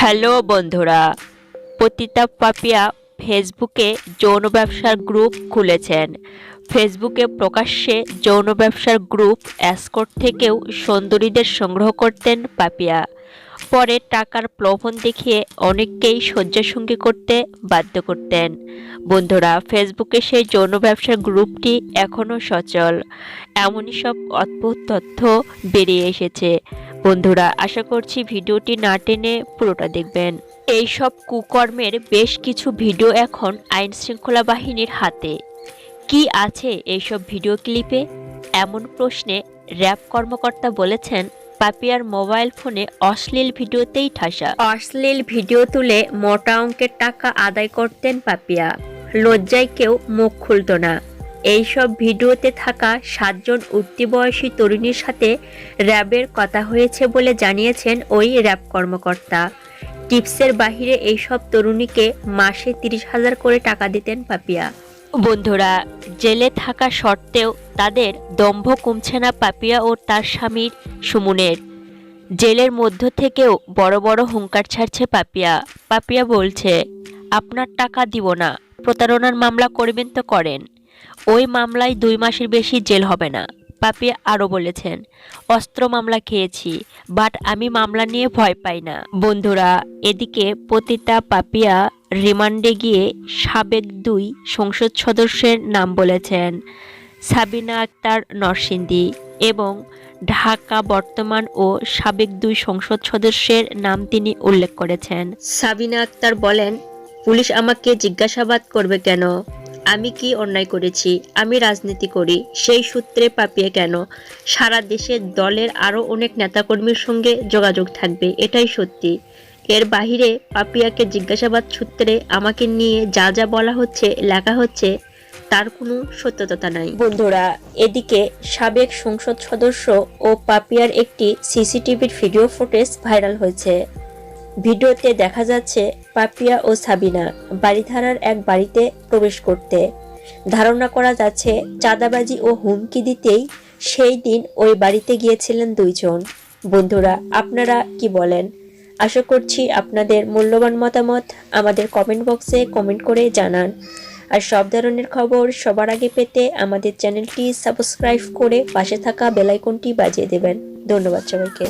Hello বন্ধুরা, পতিতা পাপিয়া ফেসবুকে যৌন ব্যবসার গ্রুপ খুলেছেন। ফেসবুকে প্রকাশ্যে যৌন ব্যবসার গ্রুপ অ্যাসকোট থেকেও সুন্দরীদের সংগ্রহ করতেন পাপিয়া। পরে টাকার প্লোভন দেখিয়ে অনেককেই শয্যাসঙ্গী করতে বাধ্য করতেন। বন্ধুরা, ফেসবুকে সেই যৌন ব্যবসার গ্রুপটি এখনও সচল। এমনই সব অদ্ভুত তথ্য বেরিয়ে এসেছে। বন্ধুরা, আশা করছি ভিডিওটি না টেনে পুরোটা দেখবেন। এই সব কুকর্মের বেশ কিছু ভিডিও এখন আইন শৃঙ্খলা বাহিনীর হাতে। কি আছে এইসব ভিডিও ক্লিপে? এমন প্রশ্নে র্যাব কর্মকর্তা বলেছেন, পাপিয়ার মোবাইল ফোনে অশ্লীল ভিডিওতেই ঠাসা। অশ্লীল ভিডিও তুলে মোটা অঙ্কের টাকা আদায় করতেন পাপিয়া। লজ্জায় কেউ মুখ খুলতো না। এইসব ভিডিওতে থাকা সাতজন উঠতি বয়সী তরুণীর সাথে র্যাবের কথা হয়েছে বলে জানিয়েছেন ওই র্যাব কর্মকর্তা। টিপসের বাহিরে এইসব তরুণীকে মাসে তিরিশ হাজার করে টাকা দিতেন পাপিয়া। বন্ধুরা, জেলে থাকা সত্ত্বেও তাদের দম্ভ কমছে না পাপিয়া ও তার স্বামীর সুমনের। জেলের মধ্য থেকেও বড় বড় হুঙ্কার ছাড়ছে পাপিয়া। পাপিয়া বলছে, আপনার টাকা দিব না, প্রতারণার মামলা করবেন তো করেন। ওই মামলায় দুই মাসের বেশি জেল হবে না পাপিয়া আরও বলেছেন। অস্ত্র মামলা খেয়েছি, বাট আমি মামলা নিয়ে ভয় পাই না। বন্ধুরা, এদিকে পতিতা পাপিয়া রিমান্ডে গিয়ে সাবেক দুই সংসদ সদস্যের নাম বলেছেন, সাবিনা আক্তার নরসিংদী এবং ঢাকা বর্তমান ও সাবেক দুই সংসদ সদস্যের নাম তিনি উল্লেখ করেছেন। সাবিনা আক্তার বলেন, পুলিশ আমাকে জিজ্ঞাসাবাদ করবে কেন? আমি কি অন্যায় করেছি? আমি রাজনীতি করি, সেই সূত্রে পাপিয়ে কেন? সারা দেশের দলের আরও অনেক নেতাকর্মীর সঙ্গে যোগাযোগ থাকবে, এটাই সত্যি। এর বাহিরে পাপিয়াকে জিজ্ঞাসাবাদ সূত্রে আমাকে নিয়ে যা যা বলা হচ্ছে, লেখা হচ্ছে, তার কোনো সত্যতা নাই। বন্ধুরা, এদিকে সাবেক সংসদ সদস্য ও পাপিয়ার একটি সিসিটিভির ভিডিও ফুটেজ ভাইরাল হয়েছে। ভিডিওতে দেখা যাচ্ছে পাপিয়া ও সাবিনা বাড়িধারার এক বাড়িতে প্রবেশ করতে। ধারণা করা যাচ্ছে, চাঁদাবাজি ও হুমকি দিতেই সেই দিন ওই বাড়িতে গিয়েছিলেন দুইজন। বন্ধুরা, আপনারা কি বলেন? আশা করছি আপনাদের মূল্যবান মতামত আমাদের কমেন্ট বক্সে কমেন্ট করে জানান। আর সব ধরনের খবর সবার আগে পেতে আমাদের চ্যানেলটি সাবস্ক্রাইব করে পাশে থাকা বেলাইকনটি বাজিয়ে দেবেন। ধন্যবাদ সবাইকে।